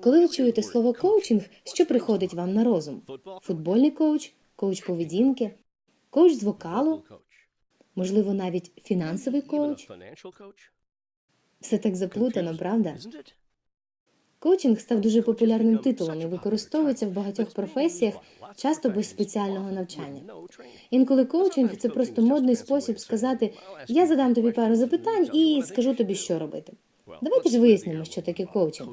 Коли ви чуєте слово коучинг, що приходить вам на розум? Футбольний коуч, коуч поведінки, коуч з вокалу, можливо, навіть фінансовий коуч. Все так заплутано, правда? Коучинг став дуже популярним титулом і використовується в багатьох професіях, часто без спеціального навчання. Інколи коучинг це просто модний спосіб сказати: я задам тобі пару запитань і скажу тобі, що робити. Давайте ж вияснимо, що таке коучинг.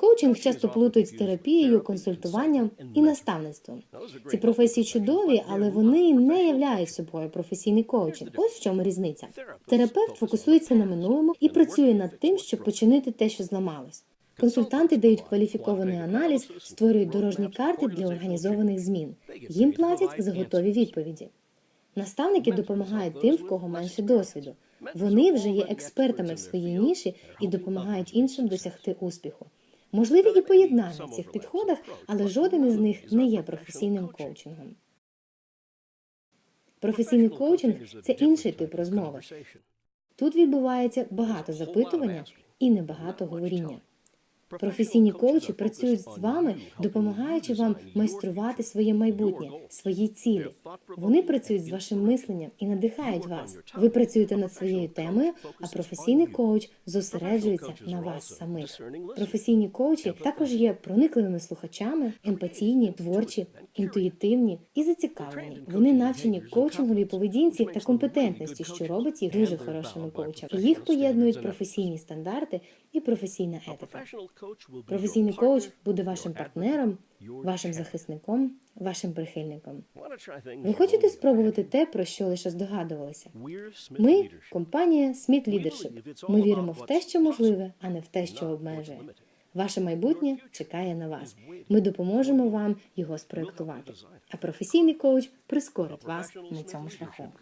Коучинг часто плутають з терапією, консультуванням і наставництвом. Ці професії чудові, але вони не являють собою професійний коучинг. Ось в чому різниця. Терапевт фокусується на минулому і працює над тим, щоб починити те, що зламалось. Консультанти дають кваліфікований аналіз, створюють дорожні карти для організованих змін. Їм платять за готові відповіді. Наставники допомагають тим, в кого менше досвіду. Вони вже є експертами в своїй ніші і допомагають іншим досягти успіху. Можливі і поєднання в цих підходах, але жоден із них не є професійним коучингом. Професійний коучинг це інший тип розмови. Тут відбувається багато запитування і небагато говоріння. Професійні коучі працюють з вами, допомагаючи вам майструвати своє майбутнє, свої цілі. Вони працюють з вашим мисленням і надихають вас. Ви працюєте над своєю темою, а професійний коуч зосереджується на вас самих. Професійні коучі також є проникливими слухачами, емпатійні, творчі, інтуїтивні і зацікавлені. Вони навчені коучинговій поведінці та компетентності, що робить їх дуже хорошими коучами. Їх поєднують професійні стандарти і професійна етика. Професійний коуч буде вашим партнером, вашим захисником, вашим прихильником. Ви хочете спробувати те, про що лише здогадувалися? Ми компанія Smith Leadership. Ми віримо в те, що можливе, а не в те, що обмежує. Ваше майбутнє чекає на вас. Ми допоможемо вам його спроектувати. А професійний коуч прискорить вас на цьому шляху.